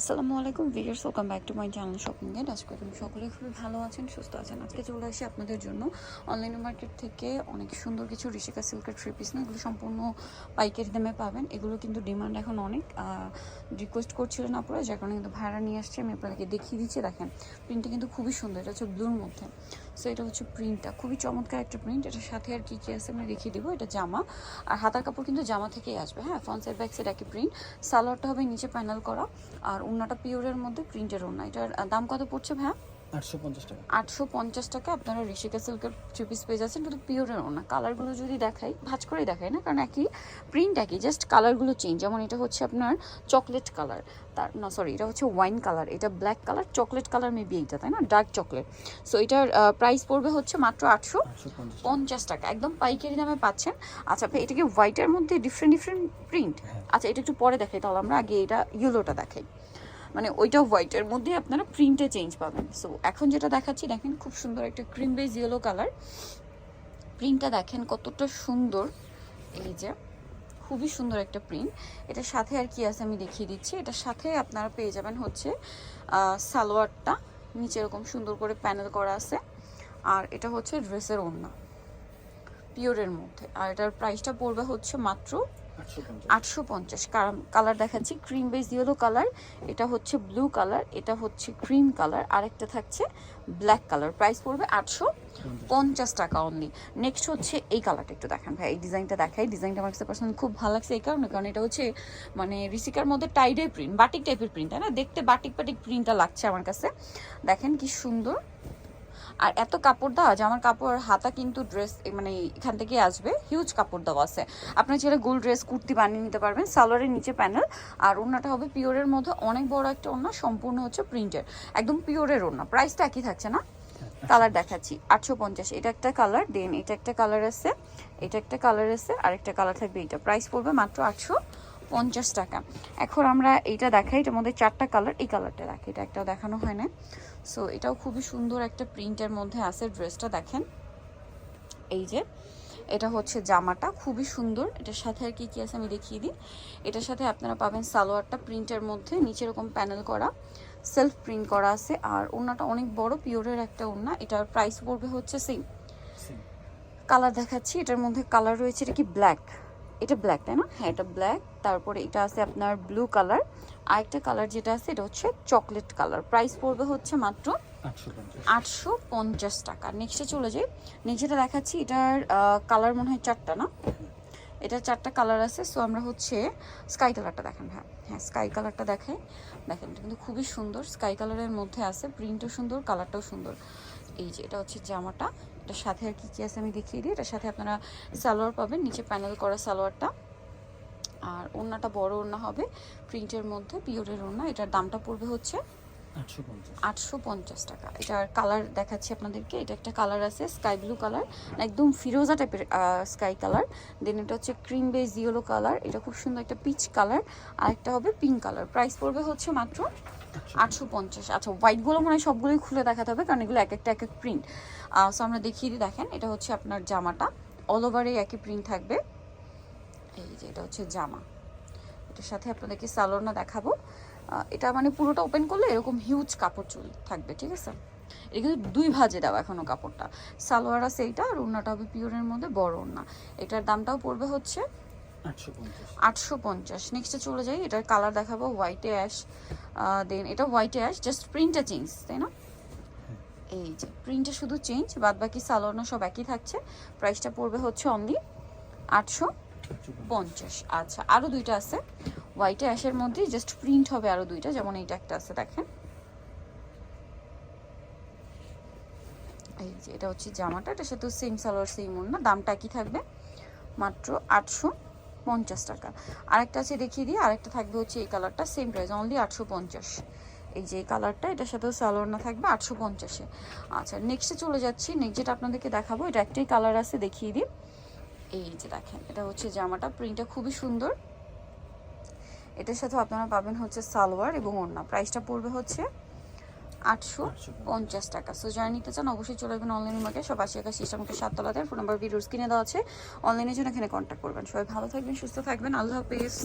আসসালামু আলাইকুম viewers welcome back to my channel shopping add আজকে তুমি সকলে খুবই ভালো আছেন, সুস্থ আছেন। আজকে চলে আসি আপনাদের জন্য অনলাইন মার্কেট থেকে অনেক সুন্দর কিছু ঋষিকা সিল্কের থ্রি পিস না, এগুলো সম্পূর্ণ পাইকারি দামে পাবেন। এগুলো কিন্তু ডিমান্ড এখন অনেক। রিকোয়েস্ট করছিলেন আপনারা যার কারণে কিন্তু ভাড়া নিয়ে আসছে, আমি আপনাদেরকে দেখিয়ে দিচ্ছি, দেখেন। প্রিন্টটা কিন্তু খুবই সুন্দর, এটা হচ্ছে ব্লুর মধ্যে। সো এটা হচ্ছে প্রিন্টটা খুবই চমৎকার একটা প্রিন্ট এটার সাথে আর কি কী আছে আমি দেখিয়ে দেবো। এটা জামা। আর হাতার কাপড় কিন্তু জামা থেকেই আসবে। হ্যাঁ ফ্রন্ট ব্যাগ সাইড একই প্রিন্ট সালোয়ারটা হবে নিচে প্যানেল করা। আর ওনাটা পিওরের মধ্যে প্রিন্টের ওনা এটার দাম কত পড়ছে ভাইয়া? আটশো পঞ্চাশ টাকা। আপনারা ঋষিকা সিল্কের থ্রি পিস পেয়ে যাচ্ছেন কিন্তু পিওরের ওড়না কালারগুলো যদি দেখাই ভাজ করেই দেখাই না কারণ একই প্রিন্ট একই জাস্ট কালারগুলো চেঞ্জ যেমন এটা হচ্ছে আপনার চকলেট কালার তার না সরি এটা হচ্ছে ওয়াইন কালার এটা black colour chocolate colour maybe এইটা তাই না? ডার্ক চকলেট সো এটার প্রাইস পড়বে হচ্ছে মাত্র আটশো পঞ্চাশ টাকা। একদম পাইকারি দামে পাচ্ছেন। আচ্ছা ভাই এটা কি হোয়াইটের মধ্যে ডিফারেন্ট ডিফারেন্ট প্রিন্ট। আচ্ছা এটা একটু পরে দেখাই তাহলে আমরা আগে এটা ইয়েলোটা দেখাই। মানে ওইটা হোয়াইটের মধ্যে আপনারা প্রিন্টে চেঞ্জ পাবেন। সো এখন যেটা দেখাচ্ছি, দেখেন খুব সুন্দর একটা ক্রিম বেজ ইয়েলো কালার প্রিন্টটা দেখেন কতটা সুন্দর। এই যে, খুবই সুন্দর একটা প্রিন্ট এটার সাথে আর কি আছে আমি দেখিয়ে দিচ্ছি। এটার সাথে আপনারা পেয়ে যাবেন হচ্ছে সালোয়ারটা। নিচে এরকম সুন্দর করে প্যানেল করা আছে। আর এটা হচ্ছে ড্রেসের ওড়না। পিওরের মধ্যে। আর এটার প্রাইসটা পড়বে হচ্ছে মাত্র আটশো পঞ্চাশ। কালার দেখাচ্ছি ক্রিম বেস ইয়েলো কালার এটা হচ্ছে ব্লু কালার এটা হচ্ছে ক্রিম কালার আরেকটা থাকছে ব্ল্যাক কালার প্রাইস পড়বে আটশো পঞ্চাশ টাকা অনলি নেক্সট হচ্ছে এই কালারটা একটু দেখান ভাই, এই ডিজাইনটা দেখাই। ডিজাইনটা আমার কাছে পার্সোনালি খুব ভালো লাগছে এই কারণে, কারণ এটা হচ্ছে মানে রিসিকার মধ্যে টাইডের প্রিন্ট বাটিক টাইপের প্রিন্ট তাই না? দেখতে বাটিক বাটিক প্রিন্টটা লাগছে আমার কাছে। দেখেন কি সুন্দর। আর এত কাপড় দেওয়া যে আমার কাপড়, হাতা কিন্তু ড্রেস মানে এখান থেকে আসবে। হিউজ কাপড় দেওয়া আছে। আপনার ছেলে গোল ড্রেস কুর্তি বানিয়ে নিতে পারবেন, সালোয়ারের নিচে প্যানেল আর ওড়নাটা হবে পিওরের মধ্যে। অনেক বড় একটা ওড়না, সম্পূর্ণ হচ্ছে প্রিন্টের একদম পিওরের ওড়না। প্রাইসটা একই থাকছে না? কালার দেখাচ্ছি। আটশো পঞ্চাশ। এটা একটা কালার দেন এটা একটা কালার আছে। এটা একটা কালার আছে। আর একটা কালার থাকবে এটা প্রাইস পড়বে মাত্র আটশো। পঞ্চাশ টাকা। এখন আমরা এইটা দেখাই এটার মধ্যে চারটা কালার এই কালারটা দেখি এটা একটাও দেখানো হয় না। সো এটাও খুবই সুন্দর একটা প্রিন্টের মধ্যে আছে ড্রেসটা দেখেন। এই যে এটা হচ্ছে জামাটা খুবই সুন্দর। এটার সাথে আর কি কী আছে আমি দেখিয়ে দিই। এটার সাথে আপনারা পাবেন সালোয়ারটা প্রিন্টের মধ্যে নিচে এরকম প্যানেল করা সেলফ প্রিন্ট করা আছে। আর ওড়নাটা অনেক বড় পিওরের একটা ওড়না এটার প্রাইস পড়বে হচ্ছে সেম কালার দেখাচ্ছি এটার মধ্যে কালার রয়েছে এটা কি ব্ল্যাক এটা ব্ল্যাক তাই না? হ্যাঁ এটা ব্ল্যাক তারপরে এটা আছে আপনার ব্লু কালার আরেকটা কালার যেটা আছে এটা হচ্ছে চকলেট কালার প্রাইস পড়বে হচ্ছে মাত্র আটশো পঞ্চাশ। টাকা। নেক্সটে চলে যাই। নেক্সটটা দেখাচ্ছি এটার কালার মনে হয় চারটা না? এটার চারটা কালার আছে সো আমরা হচ্ছে স্কাই কালারটা দেখেন হ্যাঁ হ্যাঁ স্কাই কালারটা দেখাই। দেখেন এটা কিন্তু খুবই সুন্দর। স্কাই কালারের মধ্যে আছে প্রিন্টও সুন্দর কালারটাও সুন্দর। এই যে, এটা হচ্ছে জামাটা। এটার সাথে আর কি কি আছে আমি দেখিয়ে দিই। এটার সাথে আপনারা সালোয়ার পাবেন। নিচে প্যানেল করা সালোয়ারটা। আর ওড়নাটা বড় ওড়না হবে। প্রিন্টের মধ্যে, পিওরের ওড়না। এটার দামটা পড়বে হচ্ছে আটশো পঞ্চাশ। টাকা। এটার কালার দেখাচ্ছি আপনাদেরকে। এটা একটা কালার আছে স্কাই ব্লু কালার একদম ফিরোজা টাইপের স্কাই কালার দেন এটা হচ্ছে ক্রিম বেজ ইয়েলো কালার এটা খুব সুন্দর একটা পিচ কালার আর একটা হবে পিঙ্ক কালার প্রাইস পড়বে হচ্ছে মাত্র আটশো পঞ্চাশ। আচ্ছা হোয়াইটগুলো মনে সবগুলোই খুলে দেখাতে হবে, কারণ এগুলো এক একটা, এক এক প্রিন্ট সো আমরা দেখিয়ে দিই, দেখেন, এটা হচ্ছে আপনার জামাটা। অল ওভারে একই প্রিন্ট থাকবে। এই যে, এটা হচ্ছে জামা। এটার সাথে আপনাদেরকে সালোনা দেখাবো। এটা মানে পুরোটা ওপেন করলে এরকম হিউজ কাপড় চুল থাকবে ঠিক আছে? এটা কিন্তু দুই ভাজে দেওয়া এখনও কাপড়টা। সালোয়ার আছে এইটা আর ওড়নাটা হবে পিওরের মধ্যে বড় ওড়না। এটার দামটাও পড়বে হচ্ছে আটশো পঞ্চাশ। নেক্সটে চলে যাই এটার কালার দেখাবো হোয়াইটে অ্যাশ দেন এটা হোয়াইটে অ্যাশ জাস্ট প্রিন্টটা চেঞ্জ তাই না? এই যে প্রিন্টে শুধু চেঞ্জ বাদ বাকি সালোয়ারনা সব একই থাকছে। প্রাইসটা পড়বে হচ্ছে অনলি আটশো পঞ্চাশ। আচ্ছা আরও দুইটা আছে। হোয়াইট অ্যাশের মধ্যে জাস্ট প্রিন্ট হবে আরও দুইটা, যেমন এইটা একটা আছে, দেখেন। এই যে, এটা হচ্ছে জামাটা, এটার সাথে সেম সালোয়ার সেম না দামটা কি থাকবে, মাত্র আটশো পঞ্চাশ টাকা। আরেকটা আছে, দেখিয়ে দিই, আরেকটা থাকবে হচ্ছে এই কালারটা সেম প্রাইস অনলি আটশো পঞ্চাশ। এই যে কালারটা এটার সাথেও সালোয়ার না থাকবে আটশো পঞ্চাশে আচ্ছা নেক্সটে চলে যাচ্ছি নেক্সট যেটা আপনাদেরকে দেখাবো, এটা একটাই কালার আছে, দেখিয়ে দিই। এই যে, দেখেন, এটা হচ্ছে জামাটা প্রিন্টটা খুবই সুন্দর। এটার সাথে আপনারা পাবেন হচ্ছে সালোয়ার এবং ওড়না। প্রাইসটা পড়বে হচ্ছে আটশো পঞ্চাশ টাকা। সো যারা নিতে চান, অবশ্যই চলে যাবেন অনলাইন মাকে সব আশি একাশি ইসলামকে সাততলাতে ফোন নাম্বার ভিডিওস কিনে দেওয়া আছে। অনলাইনের জন্য এখানে কন্ট্যাক্ট করবেন। সবাই ভালো থাকবেন, সুস্থ থাকবেন। আল্লাহ হাফিজ।